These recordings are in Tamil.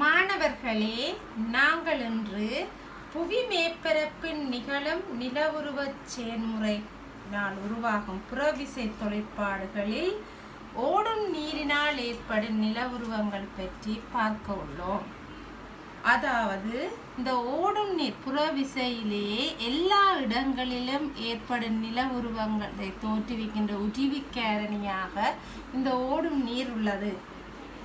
மாணவர்களே நாங்கள் இன்று புவி மேற்பரப்பின் நிகழும் நிலவுருவச் செயல்முறையினால் உருவாகும் புறவிசை தொழிற்பாடுகளில் ஓடும் நீரினால் ஏற்படும் நிலவுருவங்கள் பற்றி பார்க்க உள்ளோம். அதாவது இந்த ஓடும் நீர் புறவிசையிலேயே எல்லா இடங்களிலும் ஏற்படும் நில உருவங்களை தோற்றுவிக்கின்ற உஜிவிக்காரணியாக இந்த ஓடும் நீர் உள்ளது.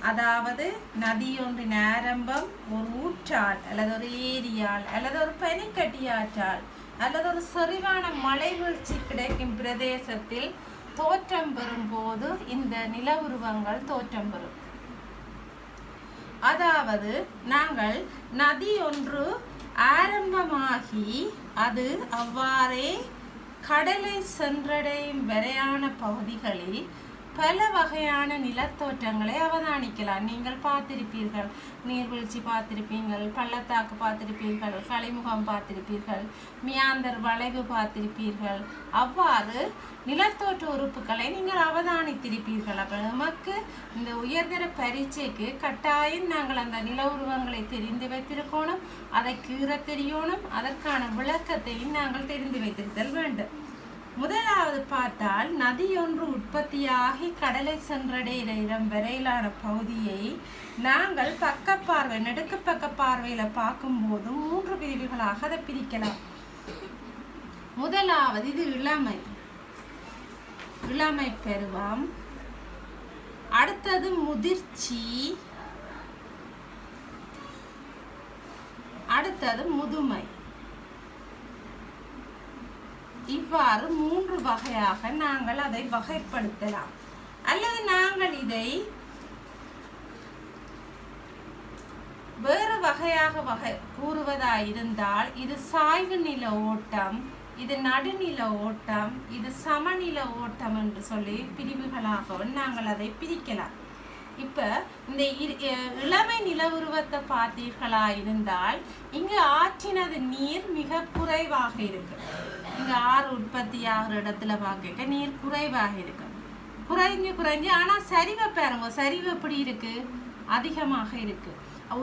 அதாவது நதியொன்றின் ஆரம்பம் ஒரு ஊற்றால் அல்லது ஒரு ஏரியால் அல்லது ஒரு பனிக்கட்டியாற்றால் அல்லது ஒரு செறிவான மலை வீழ்ச்சி கிடைக்கும் பிரதேசத்தில் தோற்றம் பெறும் போது இந்த நில உருவங்கள் தோற்றம் பெறும். அதாவது நாங்கள் நதி ஒன்று ஆரம்பமாகி அது அவ்வாறே கடலை சென்றடையும் வரையான பகுதிகளில் பல வகையான நிலத்தோற்றங்களை அவதானிக்கலாம். நீங்கள் பார்த்திருப்பீர்கள். நீர்வீழ்ச்சி பார்த்திருப்பீர்கள் பள்ளத்தாக்கு பார்த்திருப்பீர்கள் கலைமுகம் பார்த்திருப்பீர்கள் மியாந்தர் வளைவு பார்த்திருப்பீர்கள். அவ்வாறு நிலத்தோற்ற உறுப்புகளை நீங்கள் அவதானித்திருப்பீர்கள். அப்போ நமக்கு இந்த உயர்தர பரீட்சைக்கு கட்டாயம் நாங்கள் அந்த நில உருவங்களை தெரிந்து வைத்திருக்கணும். அதை கீற தெரியணும். அதற்கான விளக்கத்தையும் நாங்கள் தெரிந்து வைத்திருத்தல் வேண்டும். முதலாவது பார்த்தால் நதியொன்று உற்பத்தியாகி கடலை சென்றடைகிற இடம் வரையிலான பகுதியை நாங்கள் பக்கப்பார்வை நெடுக்கு பக்க பார்வையில பார்க்கும்போது மூன்று பிரிவுகளாக அதை பிரிக்கலாம். முதலாவது இது இளமை. இளமை பருவம். அடுத்தது முதிர்ச்சி. அடுத்தது முதுமை. இவ்வாறு மூன்று வகையாக நாங்கள் அதை வகைப்படுத்தலாம். அல்லது நாங்கள் இதை வேறு வகையாக வகை கூறுவதாயிருந்தால் இது சாய்வு நில ஓட்டம் இது நடுநில ஓட்டம் இது சமநில ஓட்டம் என்று சொல்லி பிரிவுகளாகவும் நாங்கள் அதை பிரிக்கலாம். இப்போ இந்த இளமை நில உருவத்தை பார்த்தீர்களா? இருந்தால் இங்கு ஆற்றினது நீர் மிக குறைவாக இருக்கு. இங்க ஆறு உற்பத்தி ஆகிற இடத்துல பார்க்க நீர் குறைவாக இருக்கு குறைஞ்சு குறைஞ்சு ஆனா சரிவை பாருங்க சரிவு எப்படி இருக்கு? அதிகமாக இருக்கு.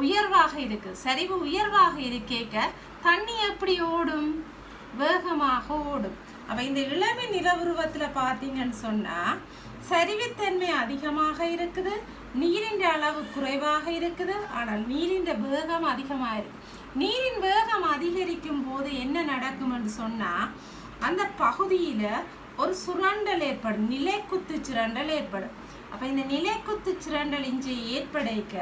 உயர்வாக இருக்கு. சரிவு உயர்வாக இருக்கேக்க தண்ணி எப்படி ஓடும்? வேகமாக ஓடும். அப்ப இந்த இளமை நில உருவத்துல பார்த்தீங்கன்னு சொன்னா சரிவுத்தன்மை அதிகமாக இருக்குது நீரின் அளவு குறைவாக இருக்குது ஆனால் நீரின் வேகம் அதிகமாக இருக்கு. நீரின் வேகம் அதிகரிக்கும் போது என்ன நடக்கும் என்று சொன்னால் அந்த பகுதியில் ஒரு சுரண்டல் ஏற்படும். நிலைக்குத்து சுரண்டல் ஏற்படும். அப்போ இந்த நிலைக்குத்து சுரண்டல் இஞ்சி ஏற்படைக்க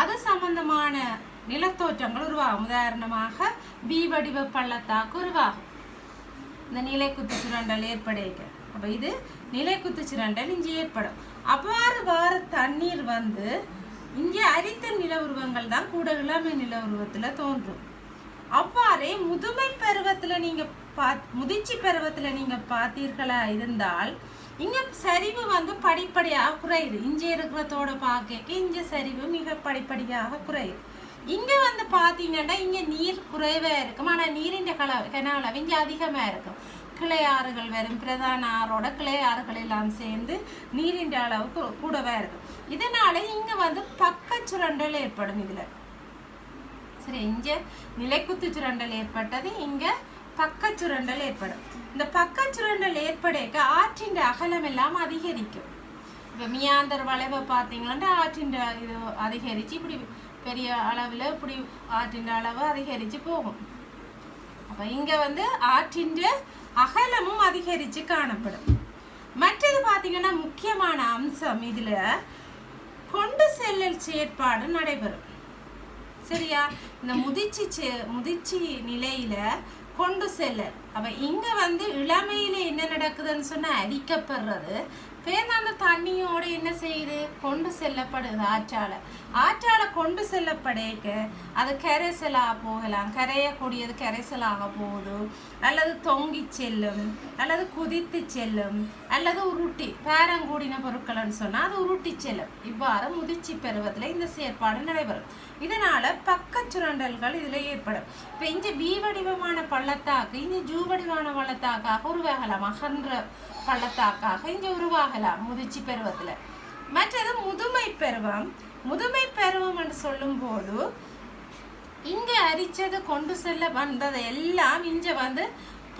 அது சம்பந்தமான நிலத்தோற்றங்கள் உருவாகும். உதாரணமாக பி வடிவ பள்ளத்தாக்கு உருவாகும். இந்த நிலைக்குத்து சுரண்டல் ஏற்படைக்க. அப்போ இது நிலைக்குத்து குத்துச்சிரண்டல் இங்கே ஏற்படும். அவ்வாறு வார தண்ணீர் வந்து இங்கே அரித்த நில உருவங்கள் தான் கூட இளமை நில உருவத்தில் தோன்றும். அவ்வாறே முதுமை பருவத்துல நீங்க பா முதிர்ச்சி பருவத்துல நீங்க பார்த்தீர்களா இருந்தால் இங்க சரிவு வந்து படிப்படியாக குறையுது. இங்கே இருக்கிறதோட பார்க்க இங்கே சரிவு மிக படிப்படியாக குறையுது. இங்க வந்து பார்த்தீங்கன்னா இங்க நீர் குறைவாக இருக்கும். ஆனால் நீரின் கல கன அளவு இங்க இருக்கும். கிளை ஆறுகள் வரும். பிரதான ஆறோட கிளை ஆறுகள் எல்லாம் சேர்ந்து நீரின் அளவு கூடவே இருக்கும் இதனால இங்க வந்து பக்க சுரண்டல் ஏற்படும் இதுல. சரி இங்க நிலைக்குத்து சுரண்டல் ஏற்பட்டது இங்க பக்க சுரண்டல் ஏற்படும். இந்த பக்க சுரண்டல் ஏற்படைக்க ஆற்றின் அகலம் எல்லாம் அதிகரிக்கும். இப்போ மியாந்தர் வளைவை பார்த்தீங்கன்னா ஆற்றின் இது அதிகரித்து இப்படி பெரிய அளவில் இப்படி ஆற்றின் அளவு அதிகரித்து போகும். பார்ப்போம். இங்கே வந்து ஆற்றின் அகலமும் அதிகரித்து காணப்படும். மற்றது பார்த்தீங்கன்னா முக்கியமான அம்சம் இதில் கொண்டு செல்லல் செயற்பாடு நடைபெறும். சரியா? இந்த முதிர்ச்சி செ- முதிர்ச்சி நிலையில கொண்டு செல்ல. அப்ப இங்க வந்து இளமையில என்ன நடக்குதுன்னு சொன்னா அரிக்கப்படுறது பேர்ந்து அந்த தண்ணியோட என்ன செய்யுது? கொண்டு செல்லப்படுது ஆற்றால. ஆற்றால கொண்டு செல்லப்படைக்க அது கரைசலாக போகலாம். கரையக்கூடியது கரைசலாக போகுது. அல்லது தொங்கி செல்லும் அல்லது குதித்து செல்லும் அல்லது உருட்டி பேரங்கூடின பொருட்கள்னு சொன்னா அது உருட்டி செல்லும். இவ்வாறு முதிர்ச்சி பருவத்துல இந்த செயற்பாடு நடைபெறும். இதனால பக்கச் சுரண்டல்கள் இதுல ஏற்படும். இப்போ இந்த பி வடிவமான பள்ளத்தாக்கு இந்த ஜூ வடிவான பள்ளத்தாக்காக உருவாகலாம். அகன்ற பள்ளத்தாக்காக இங்க உருவாகலாம் முதிர்ச்சி பருவத்தில். மற்றது முதுமை பருவம். முதுமை பருவம் என்று சொல்லும்போது இங்க அரிச்சது கொண்டு செல்ல வந்தது எல்லாம் இங்க வந்து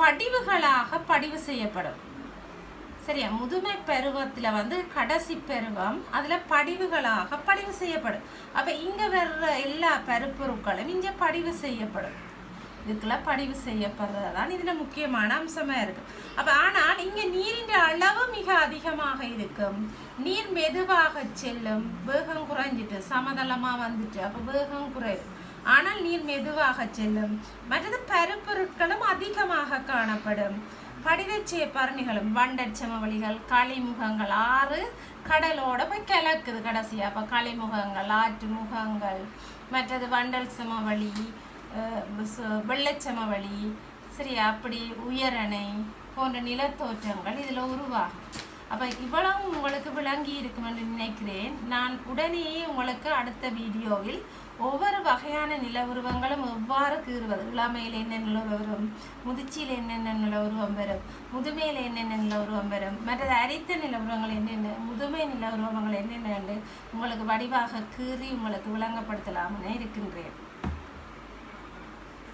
படிவுகளாக படிவு செய்யப்படும். சரியா? முதுமை பருவத்தில் வந்து கடைசி பருவம் அதில் படிவுகளாக படிவு செய்யப்படும். அப்போ இங்கே வர்ற எல்லா பருப்பொருட்களும் இங்கே படிவு செய்யப்படும். இதுக்கெல்லாம் படிவு செய்யப்படுறதுதான் இதில் முக்கியமான அம்சமாக இருக்கு. அப்போ ஆனால் இங்கே நீரின் அளவு மிக அதிகமாக இருக்கும். நீர் மெதுவாக செல்லும். வேகம் குறைஞ்சிட்டு சமதளமாக வந்துட்டு அப்போ வேகம் குறையும். ஆனால் நீர் மெதுவாக செல்லும். மற்றது பருப்பொருட்களும் அதிகமாக காணப்படும். படிதச்சிய பரணிகளும் வண்டற் சமவெளிகள் களிமுகங்கள் ஆறு கடலோட போய் கிழக்குது கடைசியாக அப்போ களிமுகங்கள் ஆற்று முகங்கள் மற்றது வண்டல் சமவெளி அஹ் ச- வெள்ளச்சமவெளி சரியா? அப்படி உயரணை போன்ற நிலத்தோற்றங்கள் இதில் உருவாகும். அப்போ இவ்வளவு உங்களுக்கு விளங்கி இருக்கும் என்று நினைக்கிறேன். நான் உடனேயே உங்களுக்கு அடுத்த வீடியோவில் ஒவ்வொரு வகையான நில உருவங்களும் எவ்வாறு கீறுவது இளமையில் என்னென்ன நில உருவம் முதிர்ச்சியில் என்னென்ன நில உருவம் வரும் முதுமையில் என்னென்ன நில உருவம் வரும் மற்றது அரித்த நில உருவங்கள் என்னென்ன? முதுமை நில உருவங்கள் என்னென்ன உங்களுக்கு வடிவாக கீறி உங்களுக்கு விளங்கப்படுத்தலாம்னு இருக்கின்றேன்.